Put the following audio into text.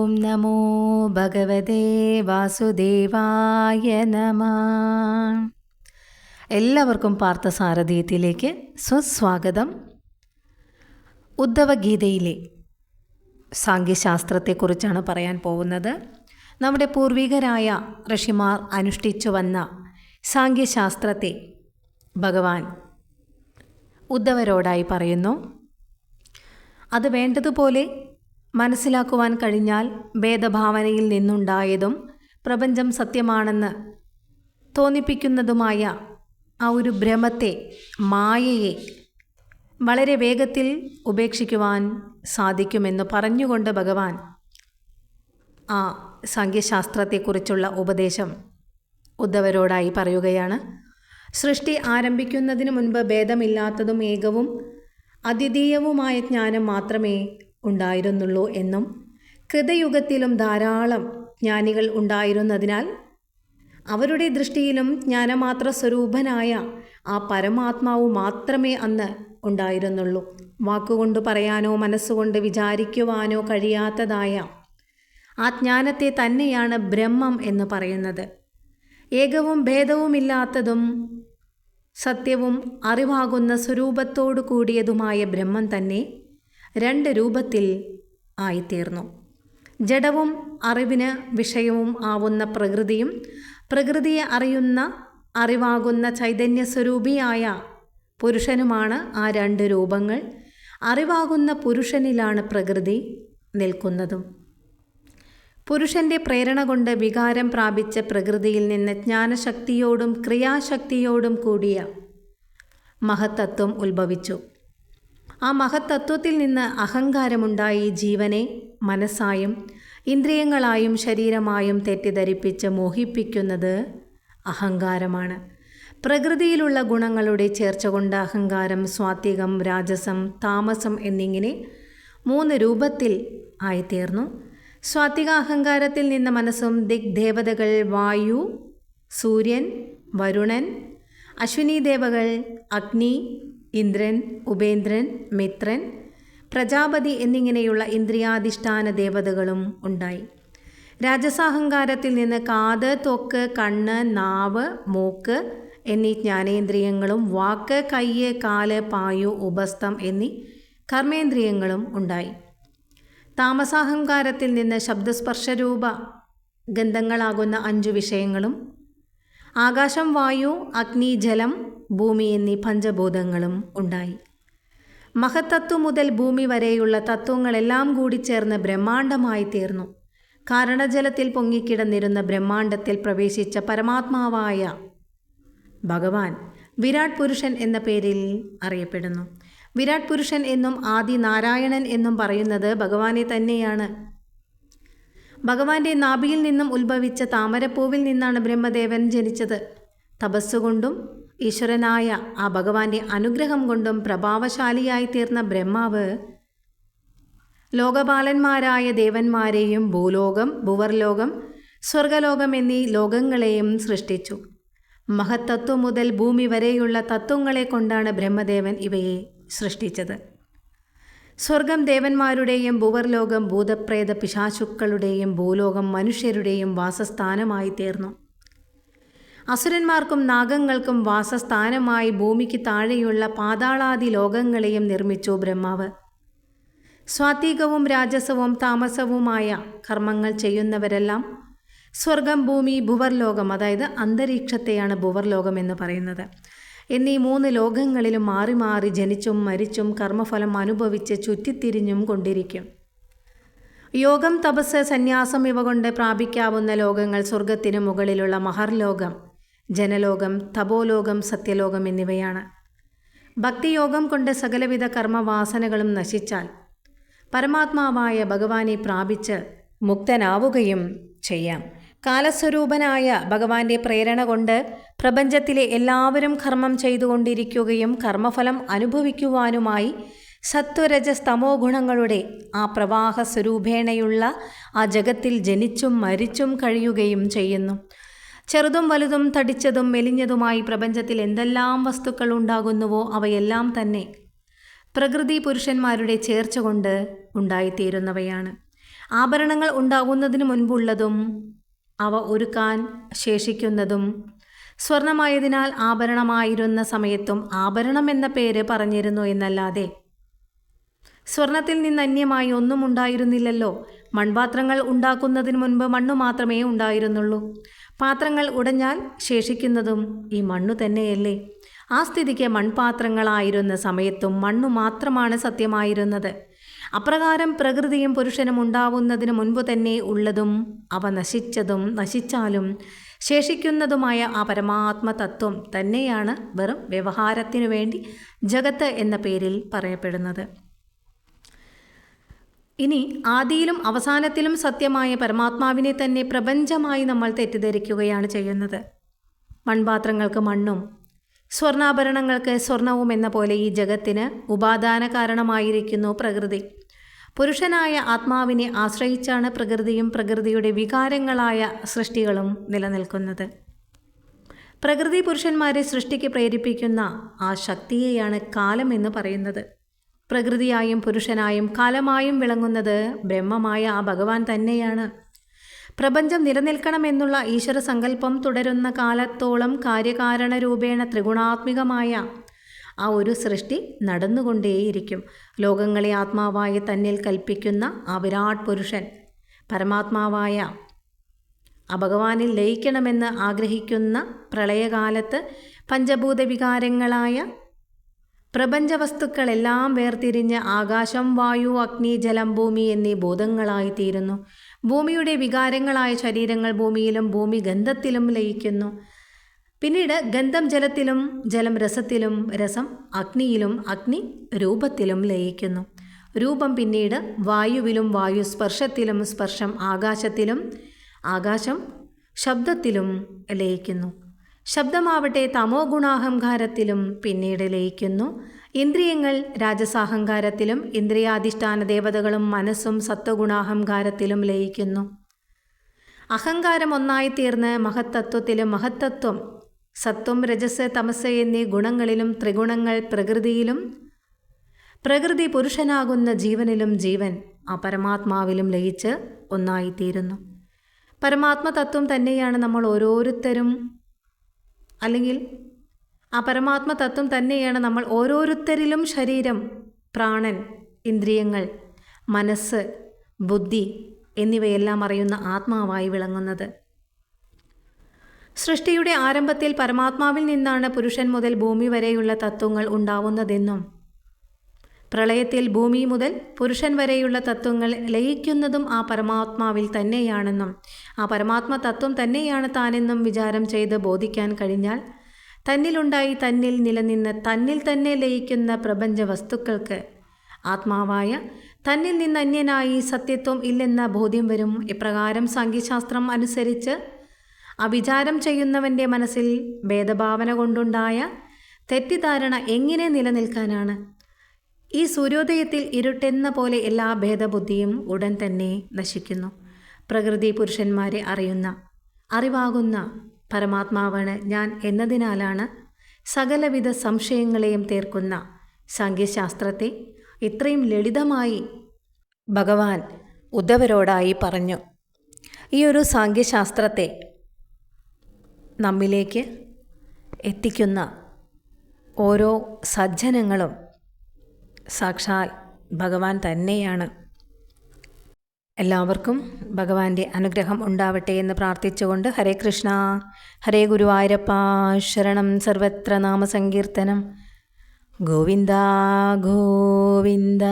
ഓം നമോ ഭഗവതേ വാസുദേവായ നമ. എല്ലാവർക്കും പാർത്ഥസാരഥീയത്തിലേക്ക് സ്വസ്വാഗതം. ഉദ്ധവഗീതയിലെ സാങ്കേശാസ്ത്രത്തെക്കുറിച്ചാണ് പറയാൻ പോകുന്നത്. നമ്മുടെ പൂർവികരായ ഋഷിമാർ അനുഷ്ഠിച്ചു വന്ന സാങ്കേശാസ്ത്രത്തെ ഭഗവാൻ ഉദ്ധവരോടായി പറയുന്നു. അത് വേണ്ടതുപോലെ മനസ്സിലാക്കുവാൻ കഴിഞ്ഞാൽ ഭേദഭാവനയിൽ നിന്നുണ്ടായതും പ്രപഞ്ചം സത്യമാണെന്ന് തോന്നിപ്പിക്കുന്നതുമായ ആ ഒരു ഭ്രമത്തെ മായയെ വളരെ വേഗത്തിൽ ഉപേക്ഷിക്കുവാൻ സാധിക്കുമെന്ന് പറഞ്ഞുകൊണ്ട് ഭഗവാൻ ആ സംഖ്യശാസ്ത്രത്തെക്കുറിച്ചുള്ള ഉപദേശം ഉദ്ധവരോടായി പറയുകയാണ്. സൃഷ്ടി ആരംഭിക്കുന്നതിന് മുൻപ് ഭേദമില്ലാത്തതും ഏകവും അദ്വിതീയവുമായ ജ്ഞാനം മാത്രമേ ഉണ്ടായിരുന്നുള്ളൂ എന്നും കൃതയുഗത്തിലും ധാരാളം ജ്ഞാനികൾ ഉണ്ടായിരുന്നതിനാൽ അവരുടെ ദൃഷ്ടിയിലും ജ്ഞാനമാത്ര സ്വരൂപനായ ആ പരമാത്മാവ് മാത്രമേ അന്ന് ഉണ്ടായിരുന്നുള്ളൂ. വാക്കുകൊണ്ട് പറയാനോ മനസ്സുകൊണ്ട് വിചാരിക്കുവാനോ കഴിയാത്തതായ ആ ജ്ഞാനത്തെ തന്നെയാണ് ബ്രഹ്മം എന്ന് പറയുന്നത്. ഏകവും ഭേദവുമില്ലാത്തതും സത്യവും അറിവാകുന്ന സ്വരൂപത്തോടു കൂടിയതുമായ ബ്രഹ്മം തന്നെ രണ്ട് രൂപത്തിൽ ആയിത്തീർന്നു. ജഡവും അറിവിന് വിഷയവും ആവുന്ന പ്രകൃതിയും പ്രകൃതിയെ അറിയുന്ന അറിവാകുന്ന ചൈതന്യ സ്വരൂപിയായ പുരുഷനുമാണ് ആ രണ്ട് രൂപങ്ങൾ. അറിവാകുന്ന പുരുഷനിലാണ് പ്രകൃതി നിൽക്കുന്നതും. പുരുഷന്റെ പ്രേരണ കൊണ്ട് വികാരം പ്രാപിച്ച പ്രകൃതിയിൽ നിന്ന് ജ്ഞാനശക്തിയോടും ക്രിയാശക്തിയോടും കൂടിയ മഹത്തത്വം ഉത്ഭവിച്ചു. ആ മഹത്തത്വത്തിൽ നിന്ന് അഹങ്കാരമുണ്ടായി ജീവനെ മനസ്സായും ഇന്ദ്രിയങ്ങളായും ശരീരമായും തെറ്റിദ്ധരിപ്പിച്ച് മോഹിപ്പിക്കുന്നത് അഹങ്കാരമാണ്. പ്രകൃതിയിലുള്ള ഗുണങ്ങളുടെ ചേർച്ച കൊണ്ട് അഹങ്കാരം സ്വാത്വികം രാജസം താമസം എന്നിങ്ങനെ മൂന്ന് രൂപത്തിൽ ആയിത്തീർന്നു. സ്വാത്വിക അഹങ്കാരത്തിൽ നിന്ന് മനസ്സും ദിഗ്ദേവതകൾ വായു സൂര്യൻ വരുണൻ അശ്വിനി ദേവകൾ അഗ്നി ഇന്ദ്രൻ ഉപേന്ദ്രൻ മിത്രൻ പ്രജാപതി എന്നിങ്ങനെയുള്ള ഇന്ദ്രിയാധിഷ്ഠാന ദേവതകളും ഉണ്ടായി. രാജസാഹങ്കാരത്തിൽ നിന്ന് കാത് തൊക്ക് കണ്ണ് നാവ് മൂക്ക് എന്നീ ജ്ഞാനേന്ദ്രിയങ്ങളും വാക്ക് കയ്യ് കാൽ പായു ഉപസ്ഥം എന്നീ കർമ്മേന്ദ്രിയങ്ങളും ഉണ്ടായി. താമസാഹങ്കാരത്തിൽ നിന്ന് ശബ്ദസ്പർശരൂപ ഗന്ധങ്ങളാകുന്ന അഞ്ചു വിഷയങ്ങളും ആകാശം വായു അഗ്നി ജലം ഭൂമി എന്നീ പഞ്ചഭൂതങ്ങളും ഉണ്ടായി. മഹത്തത്വം മുതൽ ഭൂമി വരെയുള്ള തത്വങ്ങളെല്ലാം കൂടി ചേർന്ന് ബ്രഹ്മാണ്ടമായി തീർന്നു. കാരണജലത്തിൽ പൊങ്ങിക്കിടന്നിരുന്ന ബ്രഹ്മാണ്ടത്തിൽ പ്രവേശിച്ച പരമാത്മാവായ ഭഗവാൻ വിരാട് പുരുഷൻ എന്ന പേരിൽ അറിയപ്പെടുന്നു. വിരാട് പുരുഷൻ എന്നും ആദി നാരായണൻ എന്നും പറയുന്നത് ഭഗവാനെ തന്നെയാണ്. ഭഗവാന്റെ നാഭിയിൽ നിന്നും ഉത്ഭവിച്ച താമരപ്പൂവിൽ നിന്നാണ് ബ്രഹ്മദേവൻ ജനിച്ചത്. തപസ്സുകൊണ്ടും ഈശ്വരനായ ആ ഭഗവാന്റെ അനുഗ്രഹം കൊണ്ടും പ്രഭാവശാലിയായി തീർന്ന ബ്രഹ്മാവ് ലോകപാലന്മാരായ ദേവന്മാരെയും ഭൂലോകം ഭുവർലോകം സ്വർഗലോകം എന്നീ ലോകങ്ങളെയും സൃഷ്ടിച്ചു. മഹത്തത്വം മുതൽ ഭൂമി വരെയുള്ള തത്വങ്ങളെ കൊണ്ടാണ് ബ്രഹ്മദേവൻ ഇവയെ സൃഷ്ടിച്ചത്. സ്വർഗം ദേവന്മാരുടെയും ഭുവർലോകം ഭൂതപ്രേത പിശാചുക്കളുടെയും ഭൂലോകം മനുഷ്യരുടെയും വാസസ്ഥാനമായി തീർന്നു. അസുരന്മാർക്കും നാഗങ്ങൾക്കും വാസസ്ഥാനമായി ഭൂമിക്ക് താഴെയുള്ള പാതാളാദി ലോകങ്ങളെയും നിർമ്മിച്ചു ബ്രഹ്മാവ്. സ്വാത്വികവും രാജസവും താമസവുമായ കർമ്മങ്ങൾ ചെയ്യുന്നവരെല്ലാം സ്വർഗം ഭൂമി ഭുവർലോകം അതായത് അന്തരീക്ഷത്തെയാണ് ഭുവർലോകം എന്ന് പറയുന്നത്. എന്നീ മൂന്ന് ലോകങ്ങളിലും മാറി മാറി ജനിച്ചും മരിച്ചും കർമ്മഫലം അനുഭവിച്ച് ചുറ്റിത്തിരിഞ്ഞും കൊണ്ടിരിക്കും. യോഗം തപസ് സന്യാസം ഇവ കൊണ്ട് പ്രാപിക്കാവുന്ന ലോകങ്ങൾ സ്വർഗത്തിന് മുകളിലുള്ള മഹർലോകം ജനലോകം തപോലോകം സത്യലോകം എന്നിവയാണ്. ഭക്തിയോഗം കൊണ്ട് സകലവിധ കർമ്മവാസനകളും നശിച്ചാൽ പരമാത്മാവായ ഭഗവാനെ പ്രാപിച്ച് മുക്തനാവുകയും ചെയ്യാം. കാലസ്വരൂപനായ ഭഗവാന്റെ പ്രേരണ കൊണ്ട് പ്രപഞ്ചത്തിലെ എല്ലാവരും കർമ്മം ചെയ്തുകൊണ്ടിരിക്കുകയും കർമ്മഫലം അനുഭവിക്കുവാനുമായി സത്വരജസ്തമോ ഗുണങ്ങളുടെ ആ പ്രവാഹ സ്വരൂപേണയുള്ള ആ ജഗത്തിൽ ജനിച്ചും മരിച്ചും കഴിയുകയും ചെയ്യുന്നു. ചെറുതും വലുതും തടിച്ചതും മെലിഞ്ഞതുമായി പ്രപഞ്ചത്തിൽ എന്തെല്ലാം വസ്തുക്കൾ ഉണ്ടാകുന്നുവോ അവയെല്ലാം തന്നെ പ്രകൃതി പുരുഷന്മാരുടെ ചേർച്ച കൊണ്ട് ഉണ്ടായിത്തീരുന്നവയാണ്. ആഭരണങ്ങൾ ഉണ്ടാകുന്നതിന് മുൻപുള്ളതും അവ ഒരുക്കാൻ ശേഷിക്കുന്നതും സ്വർണമായതിനാൽ ആഭരണമായിരുന്ന സമയത്തും ആഭരണം എന്ന പേര് പറഞ്ഞിരുന്നു എന്നല്ലാതെ. സ്വർണത്തിൽ നിന്ന് അന്യമായി ഒന്നും ഉണ്ടായിരുന്നില്ലല്ലോ. മൺപാത്രങ്ങൾ ഉണ്ടാക്കുന്നതിന് മുൻപ് മണ്ണു മാത്രമേ ഉണ്ടായിരുന്നുള്ളൂ. പാത്രങ്ങൾ ഉടഞ്ഞാൽ ശേഷിക്കുന്നതും ഈ മണ്ണു തന്നെയല്ലേ. ആ സ്ഥിതിക്ക് മൺപാത്രങ്ങളായിരുന്ന സമയത്തും മണ്ണു മാത്രമാണ് സത്യമായിരുന്നത്. അപ്രകാരം പ്രകൃതിയും പുരുഷനും ഉണ്ടാവുന്നതിന് മുൻപ് തന്നെ ഉള്ളതും അവ നശിച്ചതും നശിച്ചാലും ശേഷിക്കുന്നതുമായ ആ പരമാത്മ തത്വം തന്നെയാണ് വെറും വ്യവഹാരത്തിനു വേണ്ടി ജഗത്ത് എന്ന പേരിൽ പറയപ്പെടുന്നത്. ഇനി ആദിയിലും അവസാനത്തിലും സത്യമായ പരമാത്മാവിനെ തന്നെ പ്രപഞ്ചമായി നമ്മൾ തെറ്റിദ്ധരിക്കുകയാണ് ചെയ്യുന്നത്. മൺപാത്രങ്ങൾക്ക് മണ്ണും സ്വർണാഭരണങ്ങൾക്ക് സ്വർണവും എന്ന പോലെ ഈ ജഗത്തിന് ഉപാദാന കാരണമായിരിക്കുന്നു പ്രകൃതി. പുരുഷനായ ആത്മാവിനെ ആശ്രയിച്ചാണ് പ്രകൃതിയും പ്രകൃതിയുടെ വികാരങ്ങളായ സൃഷ്ടികളും നിലനിൽക്കുന്നത്. പ്രകൃതി പുരുഷന്മാരെ സൃഷ്ടിക്ക് പ്രേരിപ്പിക്കുന്ന ആ ശക്തിയെയാണ് കാലം എന്ന് പറയുന്നത്. പ്രകൃതിയായും പുരുഷനായും കാലമായും വിളങ്ങുന്നത് ബ്രഹ്മമായ ആ ഭഗവാൻ തന്നെയാണ്. പ്രപഞ്ചം നിലനിൽക്കണമെന്നുള്ള ഈശ്വര സങ്കല്പം തുടരുന്ന കാലത്തോളം കാര്യകാരണ രൂപേണ ത്രിഗുണാത്മികമായ ആ ഒരു സൃഷ്ടി നടന്നുകൊണ്ടേയിരിക്കും. ലോകങ്ങളെ ആത്മാവായ തന്നിൽ കൽപ്പിക്കുന്ന ആ വിരാട് പുരുഷൻ പരമാത്മാവായ ആ ഭഗവാനിൽ ലയിക്കണമെന്ന് ആഗ്രഹിക്കുന്ന പ്രളയകാലത്ത് പഞ്ചഭൂത വികാരങ്ങളായ പ്രപഞ്ച വസ്തുക്കളെല്ലാം വേർതിരിഞ്ഞ് ആകാശം വായു അഗ്നി ജലം ഭൂമി എന്നീ ബോധങ്ങളായിത്തീരുന്നു തീരുന്നു ഭൂമിയുടെ വികാരങ്ങളായ ശരീരങ്ങൾ ഭൂമിയിലും ഭൂമി ഗന്ധത്തിലും ലയിക്കുന്നു. പിന്നീട് ഗന്ധം ജലത്തിലും ജലം രസത്തിലും രസം അഗ്നിയിലും അഗ്നി രൂപത്തിലും ലയിക്കുന്നു. രൂപം പിന്നീട് വായുവിലും വായു സ്പർശത്തിലും സ്പർശം ആകാശത്തിലും ആകാശം ശബ്ദത്തിലും ലയിക്കുന്നു. ശബ്ദമാവട്ടെ തമോ ഗുണാഹങ്കാരത്തിലും പിന്നീട് ലയിക്കുന്നു. ഇന്ദ്രിയങ്ങൾ രാജസാഹങ്കാരത്തിലും ഇന്ദ്രിയാധിഷ്ഠാന ദേവതകളും മനസ്സും സത്വഗുണാഹങ്കാരത്തിലും ലയിക്കുന്നു. അഹങ്കാരം ഒന്നായി തീർന്ന് മഹത്തത്വത്തിലും മഹത്തത്വം സത്വം രജസ് തമസ് എന്നീ ഗുണങ്ങളിലും ത്രിഗുണങ്ങൾ പ്രകൃതിയിലും പ്രകൃതി പുരുഷനാകുന്ന ജീവനിലും ജീവൻ ആ പരമാത്മാവിലും ലയിച്ച് ഒന്നായിത്തീരുന്നു. പരമാത്മ തത്വം തന്നെയാണ് നമ്മൾ ഓരോരുത്തരും അല്ലെങ്കിൽ ആ പരമാത്മ തത്വം തന്നെയാണ് നമ്മൾ ഓരോരുത്തരിലും ശരീരം പ്രാണൻ ഇന്ദ്രിയങ്ങൾ മനസ്സ് ബുദ്ധി എന്നിവയെല്ലാം അറിയുന്ന ആത്മാവായി വിളങ്ങുന്നത്. സൃഷ്ടിയുടെ ആരംഭത്തിൽ പരമാത്മാവിൽ നിന്നാണ് പുരുഷൻ മുതൽ ഭൂമി വരെയുള്ള തത്വങ്ങൾ ഉണ്ടാവുന്നതെന്നും പ്രളയത്തിൽ ഭൂമി മുതൽ പുരുഷൻ വരെയുള്ള തത്വങ്ങൾ ലയിക്കുന്നതും ആ പരമാത്മാവിൽ തന്നെയാണെന്നും ആ പരമാത്മ തത്വം തന്നെയാണ് താനെന്നും വിചാരം ചെയ്ത് ബോധിക്കാൻ കഴിഞ്ഞാൽ തന്നിലുണ്ടായി തന്നിൽ നിലനിന്ന് തന്നിൽ തന്നെ ലയിക്കുന്ന പ്രപഞ്ച വസ്തുക്കൾക്ക് ആത്മാവായ തന്നിൽ നിന്ന് അന്യനായി സത്യത്വം ഇല്ലെന്ന ബോധ്യം വരും. ഇപ്രകാരം സംഖ്യശാസ്ത്രം അനുസരിച്ച് അവിചാരം ചെയ്യുന്നവന്റെ മനസ്സിൽ ഭേദഭാവന കൊണ്ടുണ്ടായ തെറ്റിദ്ധാരണ എങ്ങനെ നിലനിൽക്കാനാണ്? ഈ സൂര്യോദയത്തിൽ ഇരുട്ടെന്ന പോലെ എല്ലാ ഭേദബുദ്ധിയും ഉടൻ തന്നെ നശിക്കുന്നു. പ്രകൃതി പുരുഷന്മാരെ അറിയുന്ന അറിവാകുന്ന പരമാത്മാവാണ് ഞാൻ എന്നതിനാലാണ് സകലവിധ സംശയങ്ങളെയും തീർക്കുന്ന സംഖ്യശാസ്ത്രത്തെ ഇത്രയും ലളിതമായി ഭഗവാൻ ഉദ്ധവരോടായി പറഞ്ഞു. ഈ ഒരു സാങ്കേശാസ്ത്രത്തെ നമ്മിലേക്ക് എത്തിക്കുന്ന ഓരോ സജ്ജനങ്ങളും സാക്ഷാൽ ഭഗവാൻ തന്നെയാണ്. എല്ലാവർക്കും ഭഗവാന്റെ അനുഗ്രഹം ഉണ്ടാവട്ടെ എന്ന് പ്രാർത്ഥിച്ചുകൊണ്ട് ഹരേ കൃഷ്ണ ഹരേ ഗുരുവായൂരപ്പ ശരണം സർവത്ര നാമസങ്കീർത്തനം. ഗോവിന്ദ ഗോവിന്ദ.